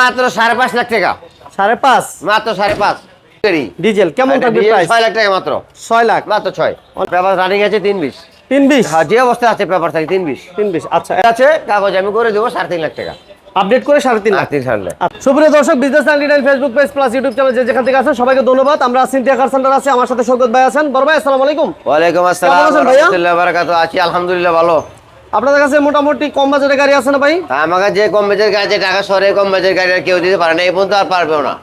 মাত্র সাড়ে পাঁচ লাখ টাকা। সাড়ে পাঁচ? মাত্র সাড়ে পাঁচ। ডিজেল কেমন থাকবে প্রাইস ছয় লাখ টাকা মাত্র। ছয় লাখ? মাত্র ছয়। পেপার রানিং আছে তিন বিশ। তিন বিশ? হ্যাঁ যে অবস্থা আছে পেপার থাকে তিন বিশ। তিন বিশ আচ্ছা। আছে কাগজ আমি করে দেবো সাড়ে তিন লাখ টাকা। আপডেট করে সাড়ে তিন লাখ? তিন সাড়ে সুপ্রিয় দর্শক business ninety Facebook page plus YouTube channel যে যেখান থেকে আছেন সবাইকে ধন্যবাদ। আমরা সিনথিয়া কার সেন্টার আছে আমার সাথে সৈকত ভাই আছেন। বড় ভাই আসসালামু আলাইকুম। ওয়ালাইকুম আসসালাম? আছি আলহামদুলিল্লাহ ভালো। আপনাদের কাছে মোটামুটি কম বাজারের গাড়ি আছে না ভাই? আমাকে যে কম বেজের গাড়ি আছে টাকা সরে কম বেজের গাড়ি আর কেউ দিতে পারে না এই পর্যন্ত আর পারবেও না।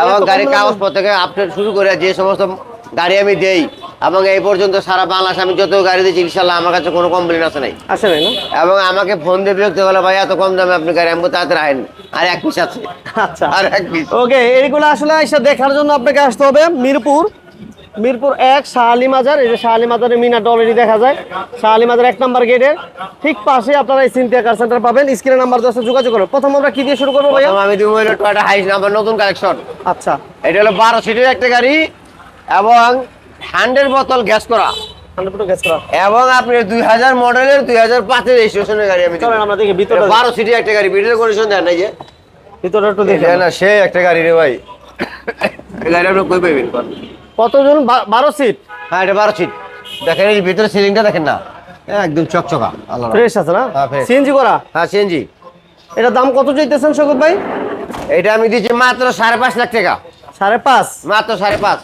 এবং গাড়ির কাগজপত্র থেকে আপডেট শুরু করে যে সমস্ত গাড়ি আমি দেই এবং এই পর্যন্ত সারা বাংলাদেশ আমি যত গাড়ি দিয়েছি ইনশাল্লাহ আমার কাছে কোনো কমপ্লেন আছে নাই। আসে নাই না? এবং আমাকে ফোন দিয়ে বিরক্ত হলো ভাই এত কম দামে আপনি গাড়ি আমাকে তাড়াতাড়ি আইন আর এক পিস আছে। আচ্ছা। আর এক পিস ওকে এইগুলো আসলে এসে দেখার জন্য আপনাকে আসতে হবে মিরপুর। মিরপুর এক শাহালি মাজার। এই যে শাহালি মাজারের মিনারটা অলরেডি দেখা যায়। শাহালি মাজার এক নম্বর গেটের ঠিক পাশে আপনারা এই সিনথিয়া কার সেন্টার পাবেন। স্ক্রিনের নাম্বার দশে যোগাযোগ করুন প্রথম আমরা কি দিয়ে শুরু করব ভাইয়া? প্রথম আমি দিব হলো টয়টা হাইস নাম্বার নতুন কালেকশন আচ্ছা। এটা হলো বারো সিটের একটা গাড়ি এবং হান্ড্রেড বোতল গ্যাস করা। এবং আপনি দুই হাজার মডেলের দুই হাজার পাঁচের রেজিস্ট্রেশনের গাড়ি আমি চলেন আমরা দেখি ভিতরটা বারো সিটি একটা গাড়ি। ভিডিও কন্ডিশন দেন নাই যে। ভিতরটা একটু দেখে না সে একটা গাড়ি রে ভাই। গাড়ি আপনি কই পাইবেন? কতজন? বারো সিট হ্যাঁ এটা বারো সিট দেখেন এই ভিতরে সিলিংটা দেখেন না। একদম চকচকা। আল্লাহ ফ্রেশ আছে না? হ্যাঁ, সিএনজি করা? হ্যাঁ সিএনজি এটা দাম কত চাইতেছেন সৈকত ভাই? এটা আমি দিচ্ছি মাত্র সাড়ে পাঁচ লাখ টাকা। সাড়ে পাঁচ? মাত্র সাড়ে পাঁচ।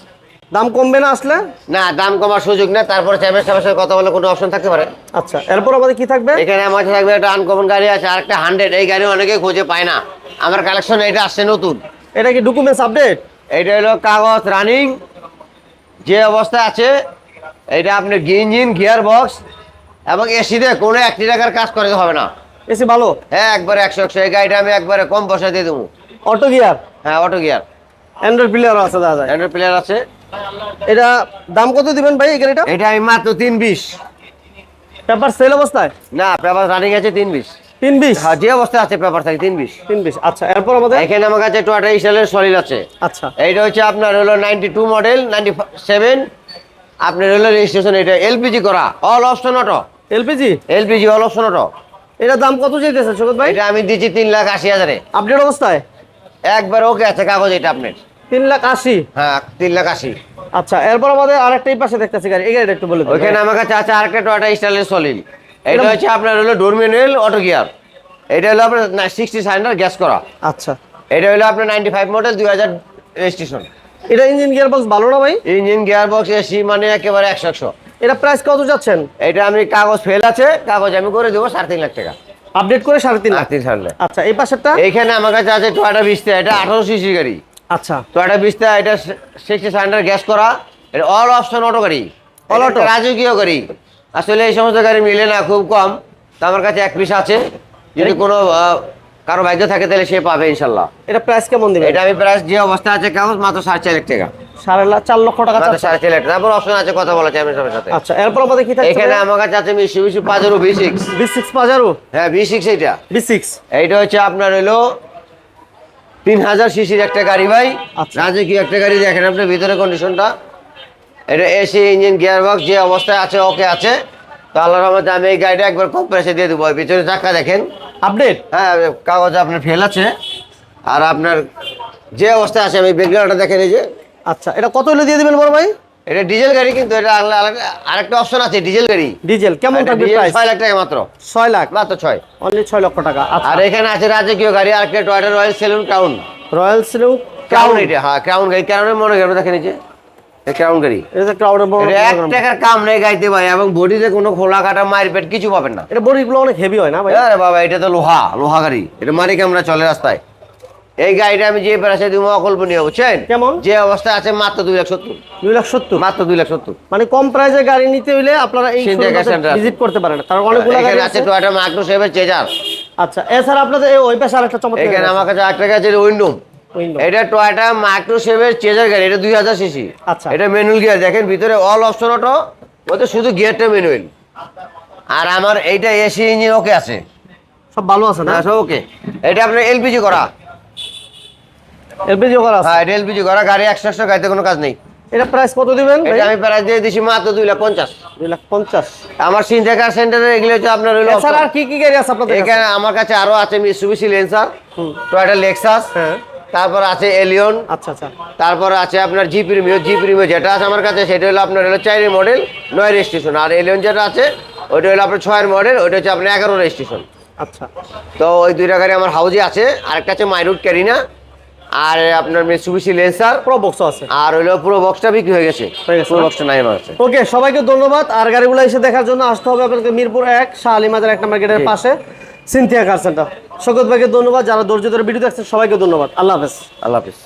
দাম কমবে না আসলে? না দাম কমার সুযোগ না তারপরে চ্যাপের সাথে কথা বলে কোনো অপশন থাকতে পারে। আচ্ছা এরপর আমাদের কি থাকবে? এখানে আমার কাছে থাকবে একটা আনকমন গাড়ি আছে আর একটা হান্ড্রেড এই গাড়ি অনেকে খুঁজে পায় না। আমার কালেকশন এটা আসছে নতুন। এটা কি ডকুমেন্টস আপডেট এটা হলো কাগজ রানিং যে অবস্থায় আছে এটা আপনার ইঞ্জিন গিয়ার বক্স এবং এসিতে কোনো একটি টাকার কাজ করতে হবে না। এসি ভালো? হ্যাঁ একবারে একশো একশো এই গাড়িটা আমি একবারে কম পয়সা দিয়ে দেবো। অটো গিয়ার হ্যাঁ অটো গিয়ার অ্যান্ড্রয়েড প্লেয়ার আছে দাদা অ্যান্ড্রয়েড প্লেয়ার আছে। এটা দাম কত দিবেন ভাই এই গাড়িটা? এটা আমি মাত্র তিন বিশ। পেপার সেল অবস্থায়? না পেপার রানিং আছে তিন বিশ। তিন বিশ? হ্যাঁ যে অবস্থায় আছে পেপার থাকে তিন বিশ। তিন বিশ আচ্ছা এরপর আমাদের? এখানে আমার কাছে টোয়াটা স্টাইলের সলিড আছে। আচ্ছা। এইটা হচ্ছে আপনার হলো ninety two model ninety seven আপনার হলো রেজিস্ট্রেশন এটা এলপিজি করা all option auto LPG LPG all option auto এটা দাম কত ভাই? এটা আমি দিচ্ছি তিন লাখ আশি হাজারে। আপডেট অবস্থায়? একবার ওকে আছে কাগজ এটা আপনার। তিন লাখ আশি? হ্যাঁ তিন লাখ আশি। আচ্ছা এরপর আমাদের আরেকটা এই পাশে দেখতেছি গাড়ি এই গাড়িটা একটু বলে ওইখানে আমার কাছে আছে আরেকটা টয়টা স্টাইলের সলিড এটা হচ্ছে আপনার হলো ডোরমেনুয়েল অটো গিয়ার এটা হলো আপনার সিক্সটি সাইন্ডার গ্যাস করা। আচ্ছা। এটা হলো আপনার নাইনটি ফাইভ মডেল দুই হাজার রেজিস্ট্রেশন এটা ইঞ্জিন গিয়ার বক্স ভালো না ভাই? ইঞ্জিন গিয়ার বক্স এসি মানে একেবারে একশো একশো এটা প্রাইস কত যাচ্ছেন? এটা আমি কাগজ ফেল আছে কাগজ আমি করে দেবো সাড়ে তিন লাখ টাকা। আপডেট করে সাড়ে তিন লাখ। তিন সাড়ে আচ্ছা এই পাশেরটা? এখানে আমার কাছে আছে টয়টা বিস্তা এটা আঠারো সিসি গাড়ি। আচ্ছা। টয়টা বিস্তা এটা সিক্সটি সাইন্ডার গ্যাস করা। এটা অল অপশন অটো গাড়ি। অল অটো রাজকীয় গাড়ি। আসলে এই সমস্ত গাড়ি মিলে না খুব কম। তো আমার কাছে এক পিস আছে। যদি কোনো কারও ভাগ্য থাকে তাহলে সে পাবে ইনশাল্লাহ। এটা প্রাইস কেমন দিবেন? এটা আমি প্রায় যে অবস্থা আছে কাগজ মাত্র সাড়ে চার লাখ টাকা। সাড়ে চার লক্ষ টাকা মাত্র চাচ্ছেন। সাড়ে চার লাখ তারপর অপশন আছে কথা বলা সাথে। আচ্ছা এরপর আমাদের কি এখানে আমার কাছে আছে মিশি মিশি পাঁচেরও B six B six Pajero হ্যাঁ বি সিক্স এইটা। বি সিক্স এইটা হচ্ছে আপনার হলো তিন হাজার সিসির একটা গাড়ি ভাই। আচ্ছা। রাজকীয় একটা গাড়ি দেখেন আপনার ভিতরে কন্ডিশনটা এটা এসি ইঞ্জিন গিয়ার বক্স যে অবস্থায় আছে ওকে আছে। তো আল্লাহর রহমতে আমি এই গাড়িটা একবার কম প্রেসে দিয়ে দেবো। পিছনে চাকা দেখেন। আপডেট হ্যাঁ কাগজ আপনার ফেল আছে। আর আপনার যে অবস্থায় আছে আমি ব্যাকগ্রাউন্ডটা দেখেন এই যে। আচ্ছা এটা কত হলে দিয়ে দিবেন বড় ভাই? এটা ডিজেল গাড়ি কিন্তু এটা আরেকটা অপশন আছে ডিজেল গাড়ি। ডিজেল কেমন থাকবে প্রাইস ছয় লাখ টাকা মাত্র। ছয় লাখ? মাত্র ছয়। অনলি ছয় লক্ষ টাকা আচ্ছা। আর এখানে আছে রাজকীয় গাড়ি আর একটা Toyota royal saloon crown royal saloon crown এটা হ্যাঁ ক্রাউন গাড়ি। ক্রাউনের মনে করবে দেখেন এই যে। ক্রাউন গাড়ি? এটা ক্রাউডের বড় এক টাকার কাম নেই গাইতে ভাই এবং বডিতে কোনো খোলা কাটা কিছু পাবেন না। এটা বডিগুলো অনেক হেভি হয় না ভাই? আরে বাবা এটা তো লোহা লোহা গাড়ি। এটা মারি ক্যামেরা চলে রাস্তায়। এই গাড়িটা আমি যে প্রাইসে দিব অকল্পনীয় বুঝছেন? কেমন? যে আছে মাত্র দুই লাখ সত্তর। দুই লাখ সত্তর? মাত্র দুই লাখ সত্তর। মানে কম প্রাইসে গাড়ি নিতে হইলে আপনারা এই ভিজিট করতে পারেন কারণ অনেকগুলো গাড়ি আছে টয়টা চেজার আচ্ছা এছাড়া আপনাদের ওই পাশে আরেকটা চমৎকার এখানে গাড়ি আমার কাছে একটা আছে। এটা টয়টা মাইক্রো সেভের চেজার গাড়ি এটা দুই হাজার সিসি। আচ্ছা। এটা ম্যানুয়াল গিয়ার দেখেন ভিতরে অল অপশন অটো ওতে শুধু গিয়ারটা ম্যানুয়াল। আর আমার এইটা এসি ইঞ্জিন ওকে আছে। সব ভালো আছে না? না সব ওকে এটা আপনার এলপিজি করা। এলপিজি করা আছে? হ্যাঁ এটা এলপিজি করা গাড়ি একশো একশো গাড়িতে কোনো কাজ নেই। এটা প্রাইস কত দিবেন ভাই? এটা আমি প্রায় দিয়ে দিছি মাত্র দুই লাখ পঞ্চাশ। দুই লাখ পঞ্চাশ। আমার সিনথিয়া কার সেন্টারে এগুলো হচ্ছে আপনার হলো এছাড়া আর কি কি গাড়ি আছে আপনাদের এখানে আমার কাছে আরও আছে মিসুবিসি লেন্সার টয়টা লেক্সাস হ্যাঁ। তারপর আছে এলিয়ন আচ্ছা আচ্ছা। তারপর আছে আপনার জি প্রিমিও জি প্রিমিও যেটা আছে আমার কাছে সেটা হলো আপনার হলো চারের মডেল নয় রেজিস্ট্রেশন আর এলিয়ন যেটা আছে ওইটা হলো আপনার ছয়ের মডেল ওইটা হচ্ছে আপনার এগারো রেজিস্ট্রেশন আচ্ছা। তো ওই দুইটা গাড়ি আমার হাউজে আছে। আরেকটা আছে মাইরুট ক্যারিনা আর আপনার মিসুবিসি লেন্সার প্রো বক্সও আছে। আর হলো পুরো বক্সটা বিক্রি হয়ে গেছে। গেছে। পুরো বক্সটা নাই আমার ওকে সবাইকে ধন্যবাদ। আর গাড়িগুলো এসে দেখার জন্য আসতে হবে আপনাকে মিরপুর এক শাহ আলী মাজার এক নম্বর গেটের পাশে। সিনথিয়া কার সেন্টার শকত ভাইকে ধন্যবাদ যারা ধৈর্য ধরে ভিডিও দেখছেন সবাইকে ধন্যবাদ। আল্লাহ হাফেজ। আল্লাহ হাফিজ।